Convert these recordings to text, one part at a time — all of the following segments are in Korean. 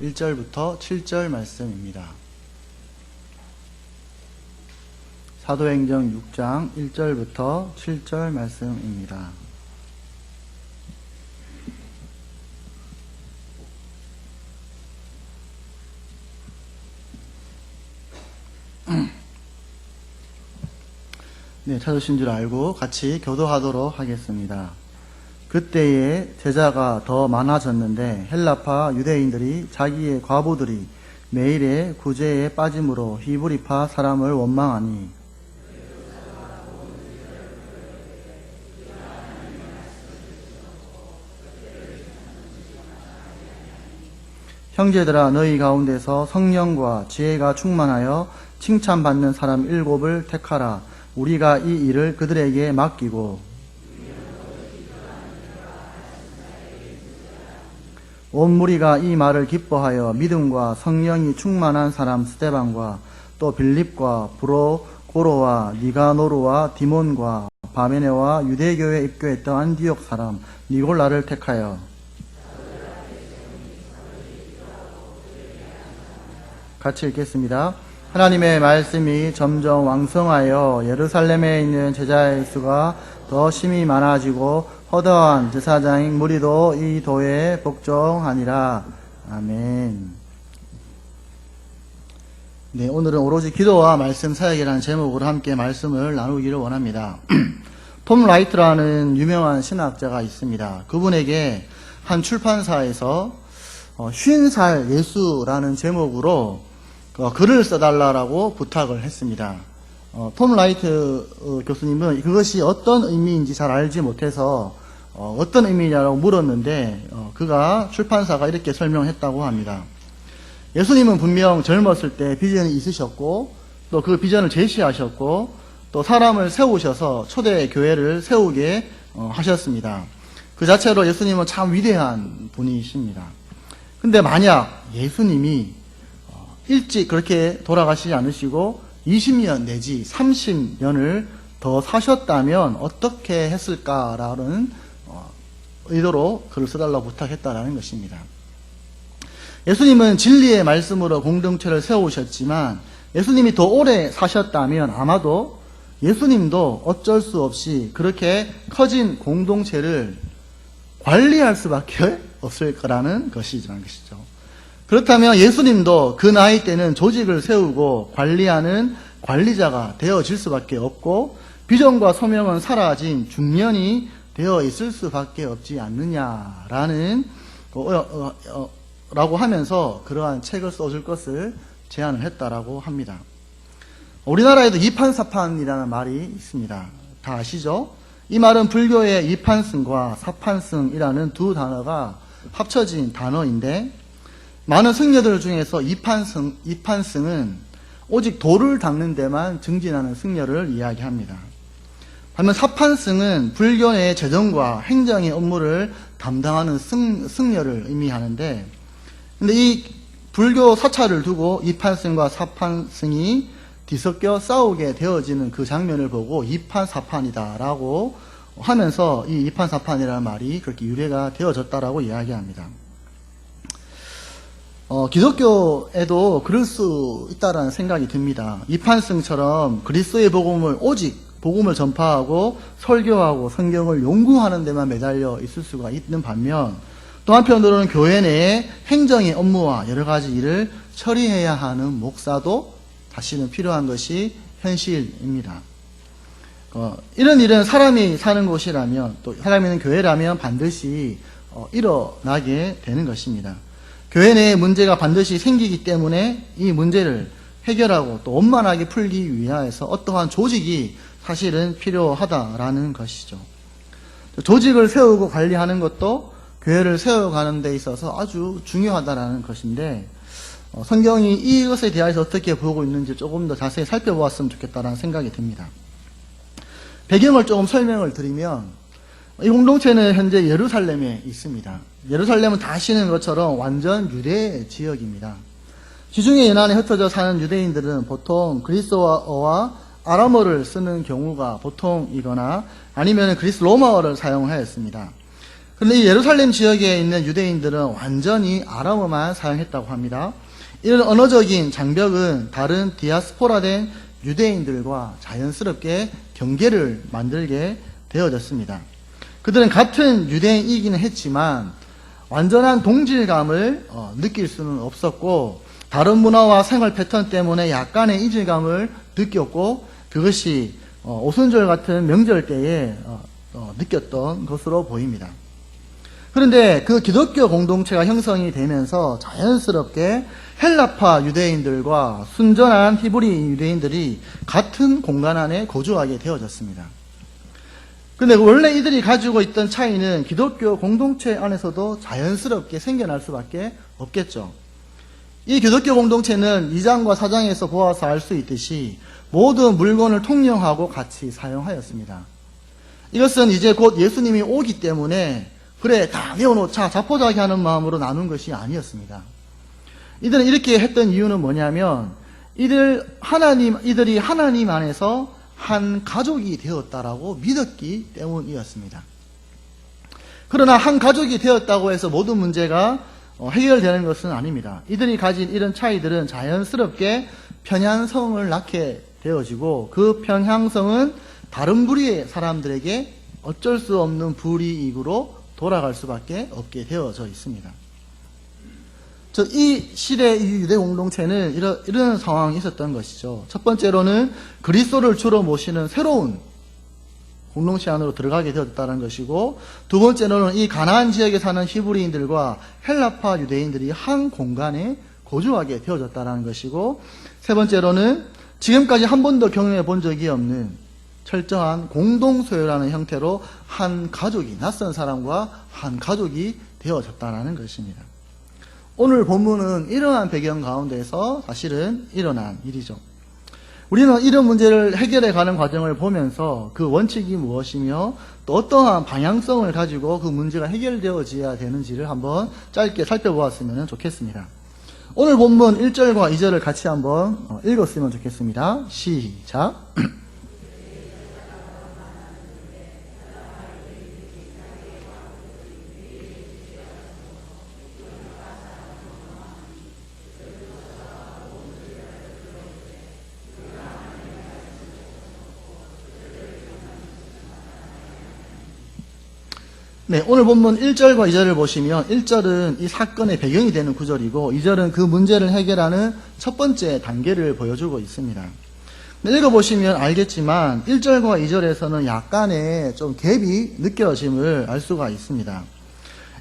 1절부터 7절 말씀입니다. 사도행전 6장 1절부터 7절 말씀입니다. 네, 찾으신 줄 알고 같이 교도하도록 하겠습니다. 그때에 제자가 더 많아졌는데 헬라파 유대인들이 자기의 과부들이 매일의 구제에 빠짐으로 히브리파 사람을 원망하니 형제들아 너희 가운데서 성령과 지혜가 충만하여 칭찬받는 사람 일곱을 택하라. 우리가 이 일을 그들에게 맡기고 온 무리가 이 말을 기뻐하여 믿음과 성령이 충만한 사람 스테반과 또 빌립과 브로 고로와 니가노르와 디몬과 바메네와 유대교에 입교했던 안디옥 사람 니골라를 택하여 같이 읽겠습니다. 하나님의 말씀이 점점 왕성하여 예루살렘에 있는 제자의 수가 더 심히 많아지고 허다한 제사장인 무리도 이 도에 복종하니라. 아멘. 네, 오늘은 오로지 기도와 말씀 사역이라는 제목으로 함께 말씀을 나누기를 원합니다. 톰 라이트라는 유명한 신학자가 있습니다. 그분에게 한 출판사에서 어, 쉰살 예수라는 제목으로 어, 글을 써달라고 부탁을 했습니다. 어, 톰 라이트 어, 교수님은 그것이 어떤 의미인지 잘 알지 못해서 어, 떤 의미냐고 물었는데 어, 그가 출판사가 이렇게 설명했다고 합니다. 예수님은 분명 젊었을 때 비전이 있으셨고 또 그 비전을 제시하셨고 또 사람을 세우셔서 초대 교회를 세우게 어, 하셨습니다. 그 자체로 예수님은 참 위대한 분이십니다. 근데 만약 예수님이 어, 일찍 그렇게 돌아가시지 않으시고 20년 내지 30년을 더 사셨다면 어떻게 했을까라는 어, 의도로 글을 써달라고 부탁했다라는 것입니다. 예수님은 진리의 말씀으로 공동체를 세우셨지만 예수님이 더 오래 사셨다면 아마도 예수님도 어쩔 수 없이 그렇게 커진 공동체를 관리할 수밖에 없을 거라는 것이죠. 그렇다면 예수님도 그 나이 때는 조직을 세우고 관리하는 관리자가 되어질 수밖에 없고 비전과 소명은 사라진 중년이 되어 있을 수밖에 없지 않느냐라는 어, 어, 어, 라고 하면서 그러한 책을 써줄 것을 제안을 했다라고 합니다. 우리나라에도 이판사판이라는 말이 있습니다. 다 아시죠? 이 말은 불교의 이판승과 사판승이라는 두 단어가 합쳐진 단어인데 많은 승려들 중에서 이판승, 이판승은 오직 도를 닦는 데만 증진하는 승려를 이야기합니다. 반면 사판승은 불교 의 재정과 행정의 업무를 담당하는 승, 승려를 의미하는데 근데 이 불교 사찰을 두고 이판승과 사판승이 뒤섞여 싸우게 되어지는 그 장면을 보고 이판사판이다라고 하면서 이 이판사판이라는 말이 그렇게 유래가 되어졌다라고 이야기합니다. 어, 기독교에도 그럴 수 있다라는 생각이 듭니다. 이판승처럼 그리스도의 복음을 오직 복음을 전파하고 설교하고 성경을 연구하는 데만 매달려 있을 수가 있는 반면 또 한편으로는 교회 내에 행정의 업무와 여러 가지 일을 처리해야 하는 목사도 다시는 필요한 것이 현실입니다. 어, 이런 일은 사람이 사는 곳이라면 또 사람이 있는 교회라면 반드시 어, 일어나게 되는 것입니다. 교회 내에 문제가 반드시 생기기 때문에 이 문제를 해결하고 또 원만하게 풀기 위하여서 어떠한 조직이 사실은 필요하다라는 것이죠. 조직을 세우고 관리하는 것도 교회를 세워가는 데 있어서 아주 중요하다라는 것인데 어, 성경이 이것에 대해서 어떻게 보고 있는지 조금 더 자세히 살펴보았으면 좋겠다라는 생각이 듭니다. 배경을 조금 설명을 드리면 이 공동체는 현재 예루살렘에 있습니다. 예루살렘은 다 아시는 것처럼 완전 유대 지역입니다. 지중해 연안에 흩어져 사는 유대인들은 보통 그리스어와 아람어를 쓰는 경우가 보통이거나 아니면 그리스 로마어를 사용하였습니다. 그런데 이 예루살렘 지역에 있는 유대인들은 완전히 아람어만 사용했다고 합니다. 이런 언어적인 장벽은 다른 디아스포라된 유대인들과 자연스럽게 경계를 만들게 되어졌습니다. 그들은 같은 유대인이기는 했지만 완전한 동질감을 어, 느낄 수는 없었고 다른 문화와 생활 패턴 때문에 약간의 이질감을 느꼈고 그것이 어, 오순절 같은 명절 때에 어, 어, 느꼈던 것으로 보입니다. 그런데 그 기독교 공동체가 형성이 되면서 자연스럽게 헬라파 유대인들과 순전한 히브리 유대인들이 같은 공간 안에 거주하게 되어졌습니다. 근데 원래 이들이 가지고 있던 차이는 기독교 공동체 안에서도 자연스럽게 생겨날 수밖에 없겠죠. 이 기독교 공동체는 2장과 4장에서 보아서 알 수 있듯이 모든 물건을 통용하고 같이 사용하였습니다. 이것은 이제 곧 예수님이 오기 때문에 그래 다 내어놓자 자포자기 하는 마음으로 나눈 것이 아니었습니다. 이들은 이렇게 했던 이유는 뭐냐면 이들 하나님 이들이 하나님 안에서 한 가족이 되었다라고 믿었기 때문이었습니다. 그러나 한 가족이 되었다고 해서 모든 문제가 어, 해결되는 것은 아닙니다. 이들이 가진 이런 차이들은 자연스럽게 편향성을 낳게 되어지고 그 편향성은 다른 부류의 사람들에게 어쩔 수 없는 불이익으로 돌아갈 수밖에 없게 되어져 있습니다. 저이 시대 이 유대 공동체는 이런, 이런 상황이 있었던 것이죠. 첫 번째로는 그리스도를 주로 모시는 새로운 공동체 안으로 들어가게 되었다는 것이고 두 번째로는 이 가나안 지역에 사는 히브리인들과 헬라파 유대인들이 한 공간에 거주하게 되어졌다는 것이고 세 번째로는 지금까지 한 번도 경험해 본 적이 없는 철저한 공동 소유라는 형태로 한 가족이 낯선 사람과 한 가족이 되어졌다는 것입니다. 오늘 본문은 이러한 배경 가운데서 사실은 일어난 일이죠. 우리는 이런 문제를 해결해 가는 과정을 보면서 그 원칙이 무엇이며 또 어떠한 방향성을 가지고 그 문제가 해결되어져야 되는지를 한번 짧게 살펴보았으면 좋겠습니다. 오늘 본문 1절과 2절을 같이 한번 어, 읽었으면 좋겠습니다. 시작. 네, 오늘 본문 1절과 2절을 보시면 1절은 이 사건의 배경이 되는 구절이고 2절은 그 문제를 해결하는 첫 번째 단계를 보여주고 있습니다. 네, 읽어보시면 알겠지만 1절과 2절에서는 약간의 좀 갭이 느껴짐을 알 수가 있습니다.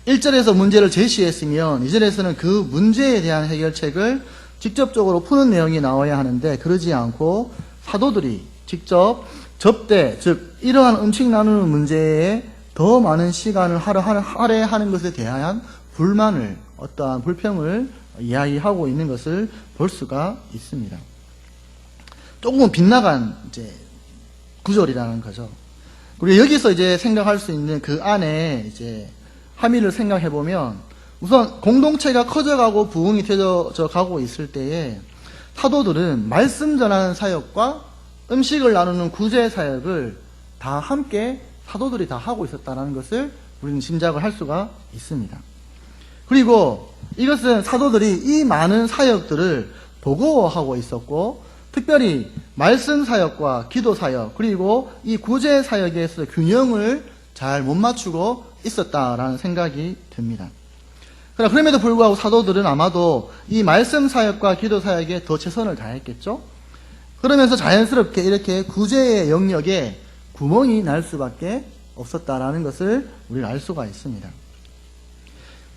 1절에서 문제를 제시했으면 2절에서는 그 문제에 대한 해결책을 직접적으로 푸는 내용이 나와야 하는데 그러지 않고 사도들이 직접 접대, 즉 이러한 음식 나누는 문제에 더 많은 시간을 할애하는 것에 대한 불만을 어떠한 불평을 이야기하고 있는 것을 볼 수가 있습니다. 조금은 빗나간 이제 구절이라는 거죠. 그리고 여기서 이제 생각할 수 있는 그 안에 이제 함의를 생각해 보면 우선 공동체가 커져가고 부흥이 되어져 가고 있을 때에 사도들은 말씀 전하는 사역과 음식을 나누는 구제 사역을 다 함께 사도들이 다 하고 있었다는 것을 우리는 짐작을 할 수가 있습니다. 그리고 이것은 사도들이 이 많은 사역들을 도구하고 있었고 특별히 말씀 사역과 기도 사역 그리고 이 구제 사역에서 균형을 잘 못 맞추고 있었다라는 생각이 듭니다. 그러나 그럼에도 불구하고 사도들은 아마도 이 말씀 사역과 기도 사역에 더 최선을 다했겠죠? 그러면서 자연스럽게 이렇게 구제의 영역에 구멍이 날 수밖에 없었다라는 것을 우리가 알 수가 있습니다.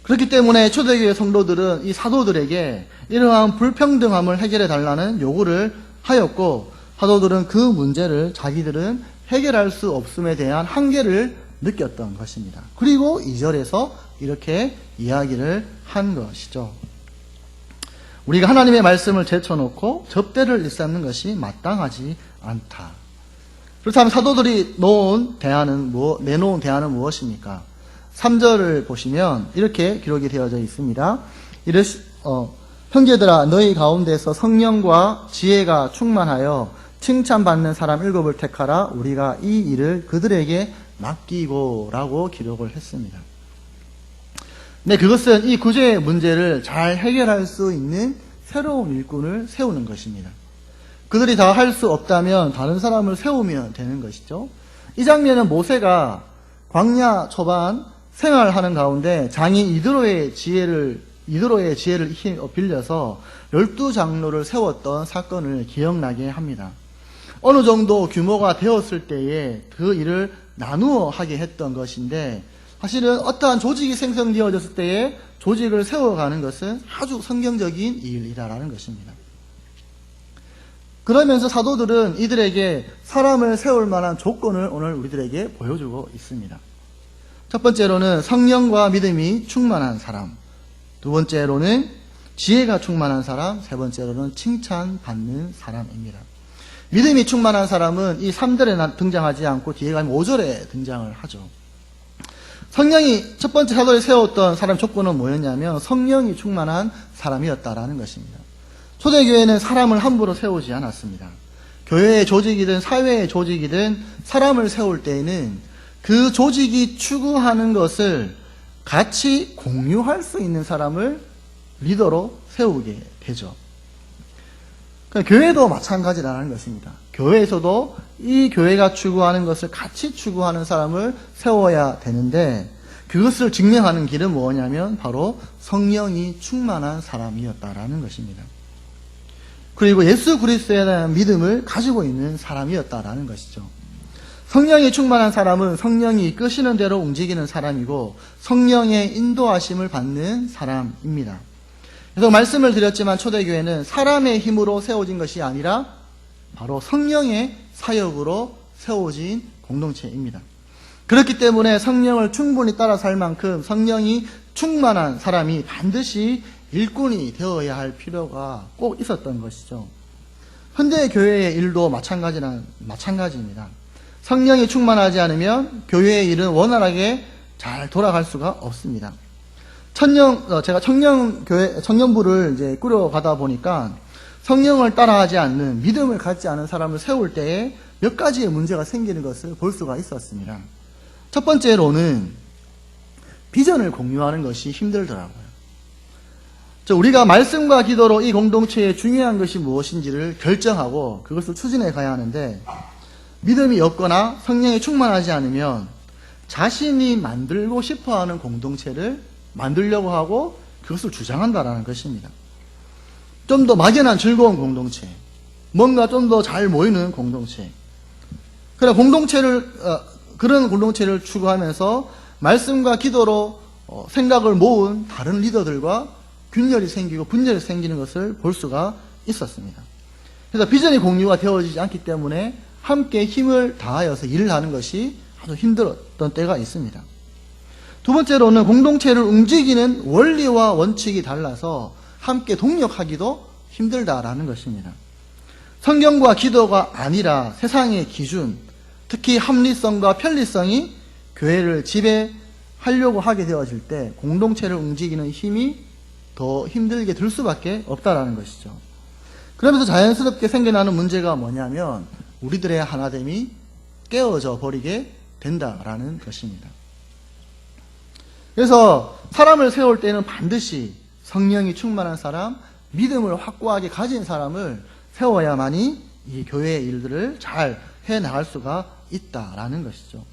그렇기 때문에 초대교회 성도들은 이 사도들에게 이러한 불평등함을 해결해 달라는 요구를 하였고 사도들은 그 문제를 자기들은 해결할 수 없음에 대한 한계를 느꼈던 것입니다. 그리고 2절에서 이렇게 이야기를 한 것이죠. 우리가 하나님의 말씀을 제쳐놓고 접대를 일삼는 것이 마땅하지 않다. 그렇다면 사도들이 놓은 대안은 뭐, 내놓은 대안은 무엇입니까? 3절을 보시면 이렇게 기록이 되어져 있습니다. 이르시, 어, 형제들아 너희 가운데서 성령과 지혜가 충만하여 칭찬받는 사람 일곱을 택하라 우리가 이 일을 그들에게 맡기고라고 기록을 했습니다. 네, 그것은 이 구제의 문제를 잘 해결할 수 있는 새로운 일꾼을 세우는 것입니다. 그들이 다 할 수 없다면 다른 사람을 세우면 되는 것이죠. 이 장면은 모세가 광야 초반 생활하는 가운데 장인 이드로의 지혜를 이드로의 지혜를 힘- 빌려서 열두 장로를 세웠던 사건을 기억나게 합니다. 어느 정도 규모가 되었을 때에 그 일을 나누어 하게 했던 것인데 사실은 어떠한 조직이 생성되어졌을 때에 조직을 세워가는 것은 아주 성경적인 일이라는 것입니다. 그러면서 사도들은 이들에게 사람을 세울 만한 조건을 오늘 우리들에게 보여주고 있습니다. 첫 번째로는 성령과 믿음이 충만한 사람. 두 번째로는 지혜가 충만한 사람. 세 번째로는 칭찬받는 사람입니다. 믿음이 충만한 사람은 이 3절에 등장하지 않고 뒤에 가면 5절에 등장을 하죠. 성령이 첫 번째 사도에 세웠던 사람 조건은 뭐였냐면 성령이 충만한 사람이었다라는 것입니다. 초대교회는 사람을 함부로 세우지 않았습니다. 교회의 조직이든 사회의 조직이든 사람을 세울 때에는 그 조직이 추구하는 것을 같이 공유할 수 있는 사람을 리더로 세우게 되죠. 그러니까 교회도 마찬가지라는 것입니다. 교회에서도 이 교회가 추구하는 것을 같이 추구하는 사람을 세워야 되는데 그것을 증명하는 길은 뭐냐면 바로 성령이 충만한 사람이었다라는 것입니다. 그리고 예수 그리스도에 대한 믿음을 가지고 있는 사람이었다라는 것이죠. 성령이 충만한 사람은 성령이 이끄시는 대로 움직이는 사람이고 성령의 인도하심을 받는 사람입니다. 그래서 말씀을 드렸지만 초대교회는 사람의 힘으로 세워진 것이 아니라 바로 성령의 사역으로 세워진 공동체입니다. 그렇기 때문에 성령을 충분히 따라 살 만큼 성령이 충만한 사람이 반드시 일꾼이 되어야 할 필요가 꼭 있었던 것이죠. 현대 교회의 일도 마찬가지나 마찬가지입니다. 성령이 충만하지 않으면 교회의 일은 원활하게 잘 돌아갈 수가 없습니다. 천령 어, 제가 청년 교회 청년부를 이제 꾸려가다 보니까 성령을 따라하지 않는 믿음을 갖지 않은 사람을 세울 때에 몇 가지의 문제가 생기는 것을 볼 수가 있었습니다. 첫 번째로는 비전을 공유하는 것이 힘들더라고요. 저 우리가 말씀과 기도로 이 공동체에 중요한 것이 무엇인지를 결정하고 그것을 추진해 가야 하는데 믿음이 없거나 성령이 충만하지 않으면 자신이 만들고 싶어 하는 공동체를 만들려고 하고 그것을 주장한다라는 것입니다. 좀 더 막연한 즐거운 공동체, 뭔가 좀 더 잘 모이는 공동체. 그래 공동체를 어, 그런 공동체를 추구하면서 말씀과 기도로 어, 생각을 모은 다른 리더들과 균열이 생기고 분열이 생기는 것을 볼 수가 있었습니다. 그래서 비전이 공유가 되어지지 않기 때문에 함께 힘을 다하여서 일을 하는 것이 아주 힘들었던 때가 있습니다. 두 번째로는 공동체를 움직이는 원리와 원칙이 달라서 함께 동력하기도 힘들다라는 것입니다. 성경과 기도가 아니라 세상의 기준, 특히 합리성과 편리성이 교회를 지배하려고 하게 되어질 때 공동체를 움직이는 힘이 더 힘들게 들 수밖에 없다라는 것이죠. 그러면서 자연스럽게 생겨나는 문제가 뭐냐면 우리들의 하나됨이 깨어져 버리게 된다라는 것입니다. 그래서 사람을 세울 때는 반드시 성령이 충만한 사람, 믿음을 확고하게 가진 사람을 세워야만이 이 교회의 일들을 잘 해 나갈 수가 있다라는 것이죠.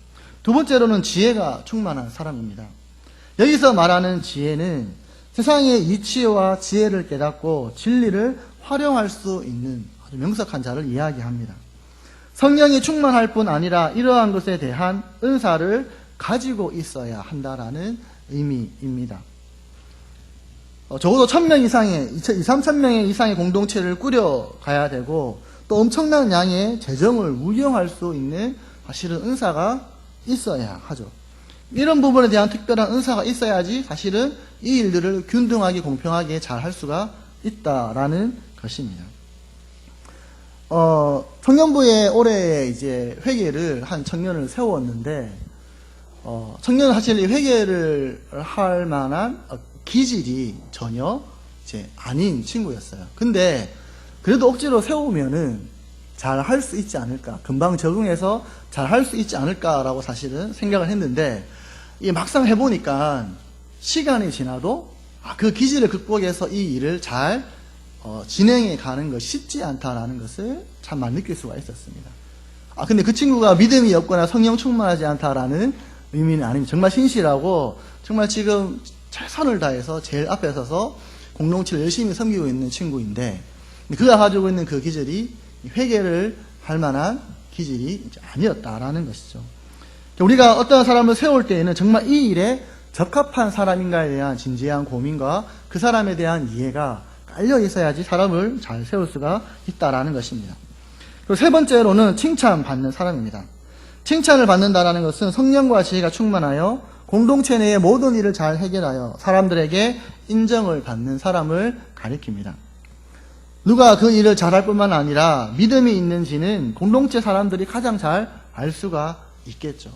두 번째로는 지혜가 충만한 사람입니다. 여기서 말하는 지혜는 세상의 이치와 지혜를 깨닫고 진리를 활용할 수 있는 아주 명석한 자를 이야기합니다. 성령이 충만할 뿐 아니라 이러한 것에 대한 은사를 가지고 있어야 한다라는 의미입니다. 어, 적어도 천 명 이상의, 2, 3천 명의 이상의 공동체를 꾸려가야 되고 또 엄청난 양의 재정을 운영할 수 있는 사실은 은사가 있어야 하죠. 이런 부분에 대한 특별한 은사가 있어야지 사실은 이 일들을 균등하게 공평하게 잘 할 수가 있다라는 것입니다. 어, 청년부에 올해 이제 회계를 한 청년을 세웠는데, 어, 청년은 사실 이 회계를 할 만한 어, 기질이 전혀 이제 아닌 친구였어요. 근데 그래도 억지로 세우면은 잘 할 수 있지 않을까. 금방 적응해서 잘 할 수 있지 않을까라고 사실은 생각을 했는데, 이 막상 해보니까 시간이 지나도 아, 그 기질을 극복해서 이 일을 잘 어, 진행해 가는 것이 쉽지 않다라는 것을 참 많이 느낄 수가 있었습니다. 아, 근데 그 친구가 믿음이 없거나 성령 충만하지 않다라는 의미는 아닙니다. 정말 신실하고 정말 지금 최선을 다해서 제일 앞에 서서 공동체를 열심히 섬기고 있는 친구인데 그가 가지고 있는 그 기질이 회개를 할 만한 기질이 아니었다라는 것이죠. 우리가 어떤 사람을 세울 때에는 정말 이 일에 적합한 사람인가에 대한 진지한 고민과 그 사람에 대한 이해가 깔려 있어야지 사람을 잘 세울 수가 있다라는 것입니다. 그리고 세 번째로는 칭찬받는 사람입니다. 칭찬을 받는다라는 것은 성령과 지혜가 충만하여 공동체 내의 모든 일을 잘 해결하여 사람들에게 인정을 받는 사람을 가리킵니다. 누가 그 일을 잘할 뿐만 아니라 믿음이 있는지는 공동체 사람들이 가장 잘 알 수가 있겠죠.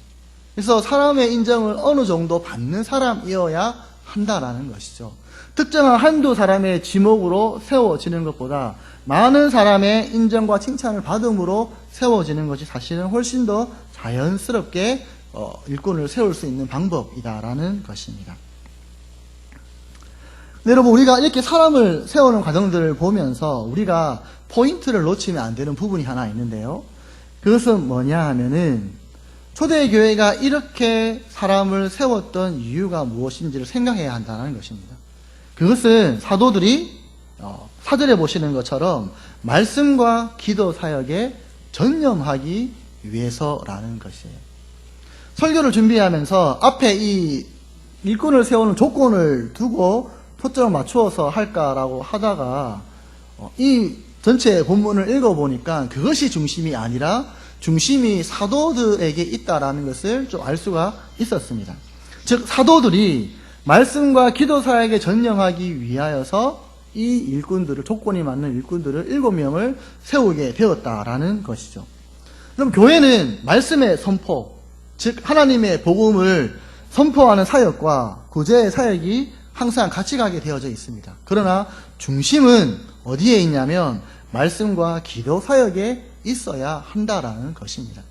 그래서 사람의 인정을 어느 정도 받는 사람이어야 한다라는 것이죠. 특정한 한두 사람의 지목으로 세워지는 것보다 많은 사람의 인정과 칭찬을 받음으로 세워지는 것이 사실은 훨씬 더 자연스럽게 어, 일꾼을 세울 수 있는 방법이다라는 것입니다. 네, 여러분 우리가 이렇게 사람을 세우는 과정들을 보면서 우리가 포인트를 놓치면 안 되는 부분이 하나 있는데요. 그것은 뭐냐 하면은 초대교회가 이렇게 사람을 세웠던 이유가 무엇인지를 생각해야 한다는 것입니다. 그것은 사도들이 어, 사절에 보시는 것처럼 말씀과 기도 사역에 전념하기 위해서라는 것이에요. 설교를 준비하면서 앞에 이 일꾼을 세우는 조건을 두고 초점을 맞추어서 할까라고 하다가 어, 이 전체 본문을 읽어보니까 그것이 중심이 아니라 중심이 사도들에게 있다라는 것을 좀 알 수가 있었습니다. 즉 사도들이 말씀과 기도 사역에 전념하기 위하여서 이 일꾼들을 조건이 맞는 일꾼들을 일곱 명을 세우게 되었다라는 것이죠. 그럼 교회는 말씀의 선포, 즉 하나님의 복음을 선포하는 사역과 구제의 사역이 항상 같이 가게 되어져 있습니다. 그러나 중심은 어디에 있냐면 말씀과 기도 사역에 있어야 한다라는 것입니다.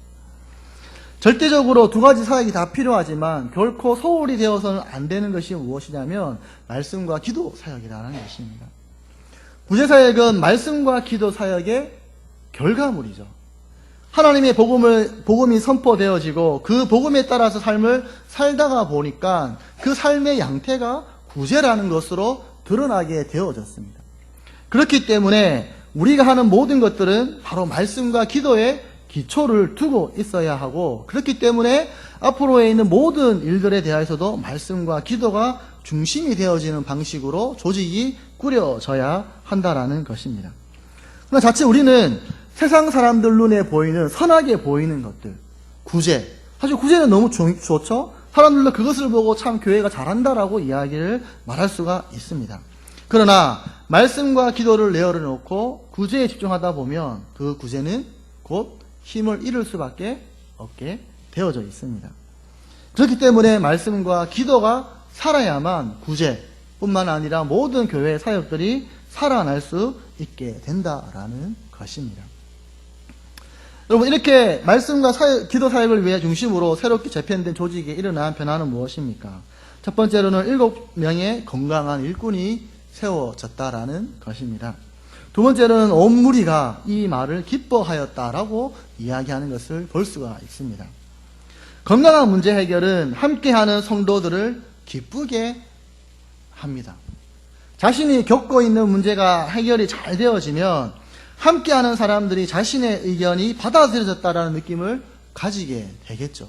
절대적으로 두 가지 사역이 다 필요하지만 결코 소홀히 되어서는 안 되는 것이 무엇이냐면 말씀과 기도 사역이라는 것입니다. 구제 사역은 말씀과 기도 사역의 결과물이죠. 하나님의 복음을 복음이 선포되어지고 그 복음에 따라서 삶을 살다가 보니까 그 삶의 양태가 구제라는 것으로 드러나게 되어졌습니다. 그렇기 때문에 우리가 하는 모든 것들은 바로 말씀과 기도에 기초를 두고 있어야 하고 그렇기 때문에 앞으로에 있는 모든 일들에 대해서도 말씀과 기도가 중심이 되어지는 방식으로 조직이 꾸려져야 한다라는 것입니다. 그러나 자칫 우리는 세상 사람들 눈에 보이는 선하게 보이는 것들, 구제. 사실 구제는 너무 좋, 좋죠? 사람들도 그것을 보고 참 교회가 잘한다라고 이야기를 말할 수가 있습니다. 그러나 말씀과 기도를 내어려 놓고 구제에 집중하다 보면 그 구제는 곧 힘을 잃을 수밖에 없게 되어져 있습니다. 그렇기 때문에 말씀과 기도가 살아야만 구제뿐만 아니라 모든 교회 사역들이 살아날 수 있게 된다라는 것입니다. 여러분 이렇게 말씀과 사역, 기도 사역을 위해 중심으로 새롭게 재편된 조직에 일어난 변화는 무엇입니까? 첫 번째로는 일곱 명의 건강한 일꾼이 세워졌다라는 것입니다. 두 번째로는 온 무리가 이 말을 기뻐하였다라고 이야기하는 것을 볼 수가 있습니다. 건강한 문제 해결은 함께하는 성도들을 기쁘게 합니다. 자신이 겪고 있는 문제가 해결이 잘 되어지면 함께하는 사람들이 자신의 의견이 받아들여졌다라는 느낌을 가지게 되겠죠.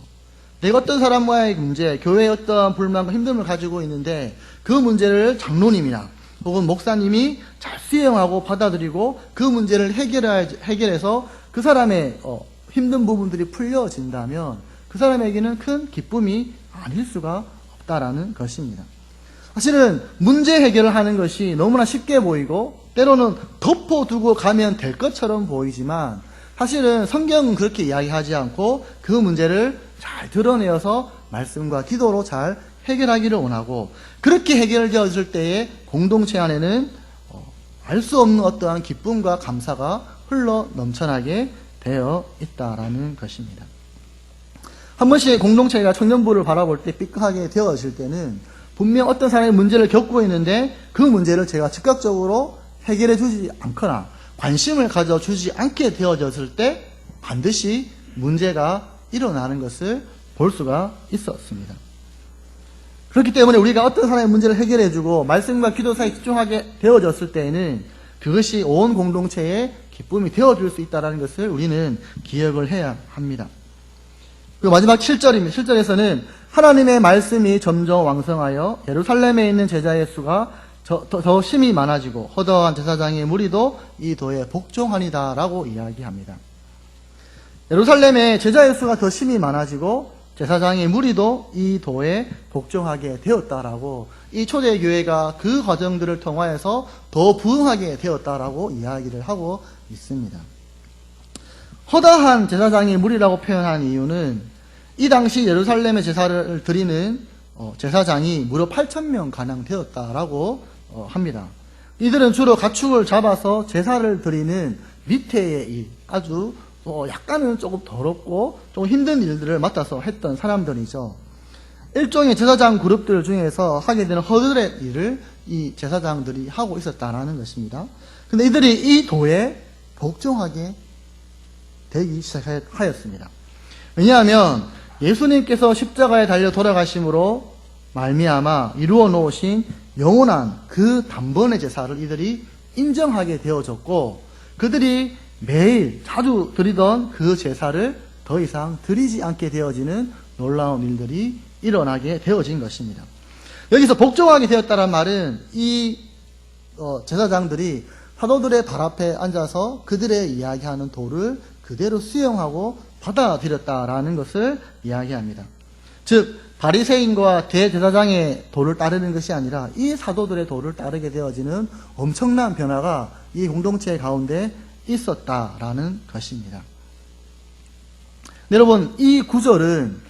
내가 어떤 사람과의 문제, 교회의 어떤 불만과 힘듦을 가지고 있는데 그 문제를 장로님이나 혹은 목사님이 잘 수용하고 받아들이고 그 문제를 해결해서 그 사람의 어, 힘든 부분들이 풀려진다면 그 사람에게는 큰 기쁨이 아닐 수가 없다라는 것입니다. 사실은 문제 해결을 하는 것이 너무나 쉽게 보이고 때로는 덮어두고 가면 될 것처럼 보이지만 사실은 성경은 그렇게 이야기하지 않고 그 문제를 잘 드러내어서 말씀과 기도로 잘 해결하기를 원하고 그렇게 해결되어질 때에 공동체 안에는 어, 알수 없는 어떠한 기쁨과 감사가 흘러 넘쳐나게 되어 있다라는 것입니다. 한 번씩 공동체가 청년부를 바라볼 때 삐끗하게 되어질 때는 분명 어떤 사람이 문제를 겪고 있는데 그 문제를 제가 즉각적으로 해결해 주지 않거나 관심을 가져주지 않게 되어졌을 때 반드시 문제가 일어나는 것을 볼 수가 있었습니다. 그렇기 때문에 우리가 어떤 사람의 문제를 해결해주고 말씀과 기도 사이에 집중하게 되어졌을 때에는 그것이 온 공동체의 기쁨이 되어줄 수 있다는 것을 우리는 기억을 해야 합니다. 그리고 마지막 7절입니다. 7절에서는 하나님의 말씀이 점점 왕성하여 예루살렘에 있는 제자의 수가 저- 더, 더 심히 많아지고 허다한 제사장의 무리도 이 도에 복종하니다라고 이야기합니다. 예루살렘에 제자의 수가 더 심히 많아지고 제사장의 무리도 이 도에 복종하게 되었다라고 이 초대교회가 그 과정들을 통하여서 더 부흥하게 되었다라고 이야기를 하고 있습니다. 허다한 제사장의 무리라고 표현한 이유는 이 당시 예루살렘의 제사를 드리는 어, 제사장이 무려 8천명 가량 되었다라고 어, 합니다. 이들은 주로 가축을 잡아서 제사를 드리는 밑에의 일, 아주 어, 약간은 조금 더럽고 좀 힘든 일들을 맡아서 했던 사람들이죠. 일종의 제사장 그룹들 중에서 하게 되는 허들의 일을 이 제사장들이 하고 있었다라는 것입니다. 근데 이들이 이 도에 복종하게 되기 시작하였습니다. 왜냐하면 예수님께서 십자가에 달려 돌아가심으로 말미암아 이루어 놓으신 영원한 그 단번의 제사를 이들이 인정하게 되어졌고 그들이 매일 자주 드리던 그 제사를 더 이상 드리지 않게 되어지는 놀라운 일들이 일어나게 되어진 것입니다. 여기서 복종하게 되었다는 말은 이 어, 제사장들이 사도들의 발 앞에 앉아서 그들의 이야기하는 도를 그대로 수용하고 받아들였다라는 것을 이야기합니다. 즉 바리새인과 대제사장의 도를 따르는 것이 아니라 이 사도들의 도를 따르게 되어지는 엄청난 변화가 이 공동체 가운데 있었다라는 것입니다. 여러분 이 구절은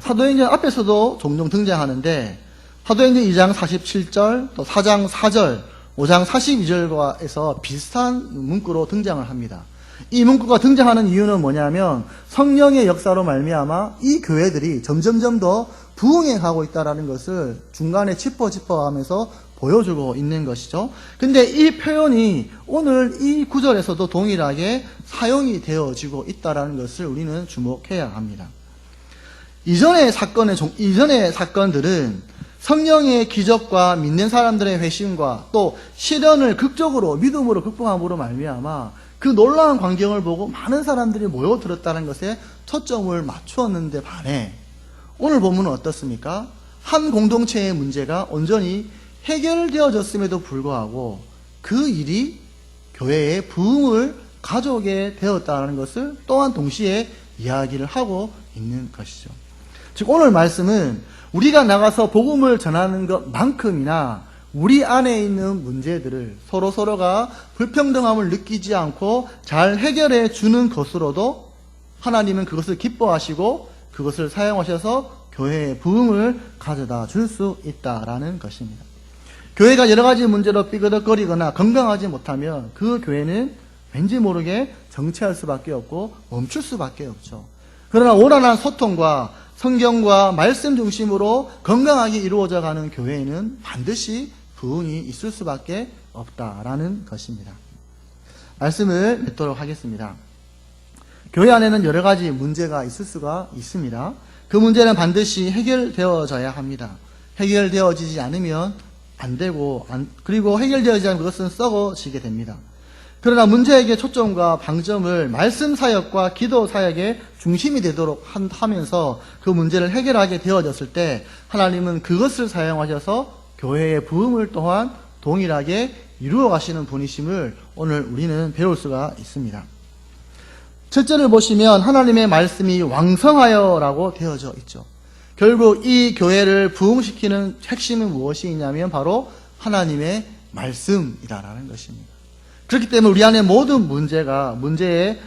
사도행전 앞에서도 종종 등장하는데 사도행전 2장 47절 또 4장 4절 5장 42절과에서 비슷한 문구로 등장을 합니다. 이 문구가 등장하는 이유는 뭐냐면 성령의 역사로 말미암아 이 교회들이 점점점 더 부흥해 가고 있다라는 것을 중간에 짚어 짚어 하면서 보여주고 있는 것이죠. 근데 이 표현이 오늘 이 구절에서도 동일하게 사용이 되어지고 있다라는 것을 우리는 주목해야 합니다. 이전의 사건의 종- 이전의 사건들은 성령의 기적과 믿는 사람들의 회심과 또 시련을 극적으로 믿음으로 극복함으로 말미암아 그 놀라운 광경을 보고 많은 사람들이 모여들었다는 것에 초점을 맞추었는데 반해 오늘 본문은 어떻습니까? 한 공동체의 문제가 온전히 해결되어졌음에도 불구하고 그 일이 교회의 부흥을 가져오게 되었다는 것을 또한 동시에 이야기를 하고 있는 것이죠. 즉 오늘 말씀은 우리가 나가서 복음을 전하는 것만큼이나 우리 안에 있는 문제들을 서로 서로가 불평등함을 느끼지 않고 잘 해결해 주는 것으로도 하나님은 그것을 기뻐하시고 그것을 사용하셔서 교회의 부흥을 가져다 줄 수 있다라는 것입니다. 교회가 여러 가지 문제로 삐그덕거리거나 건강하지 못하면 그 교회는 왠지 모르게 정체할 수밖에 없고 멈출 수밖에 없죠. 그러나 원활한 소통과 성경과 말씀 중심으로 건강하게 이루어져 가는 교회에는 반드시 부흥이 있을 수밖에 없다라는 것입니다. 말씀을 맺도록 하겠습니다. 교회 안에는 여러 가지 문제가 있을 수가 있습니다. 그 문제는 반드시 해결되어져야 합니다. 해결되어지지 않으면 안 되고, 안- 그리고 해결되어지지 않으면 그것은 썩어지게 됩니다. 그러나 문제에게 초점과 방점을 말씀 사역과 기도 사역의 중심이 되도록 한- 하면서 그 문제를 해결하게 되어졌을 때 하나님은 그것을 사용하셔서 교회의 부흥을 또한 동일하게 이루어 가시는 분이심을 오늘 우리는 배울 수가 있습니다. 첫째를 보시면 하나님의 말씀이 왕성하여라고 되어져 있죠. 결국 이 교회를 부흥시키는 핵심은 무엇이냐면 바로 하나님의 말씀이다라는 것입니다. 그렇기 때문에 우리 안에 모든 문제가 문제의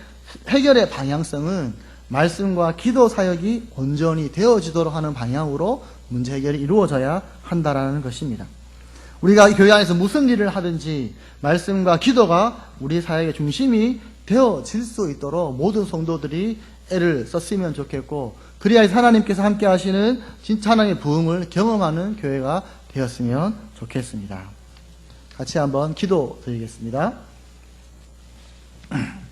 해결의 방향성은 말씀과 기도 사역이 온전히 되어지도록 하는 방향으로 문제 해결이 이루어져야 한다라는 것입니다. 우리가 이 교회 안에서 무슨 일을 하든지 말씀과 기도가 우리 사역의 중심이 되어질 수 있도록 모든 성도들이 애를 썼으면 좋겠고 그리하여 하나님께서 함께 하시는 진짜 하나님의 부흥을 경험하는 교회가 되었으면 좋겠습니다. 같이 한번 기도 드리겠습니다.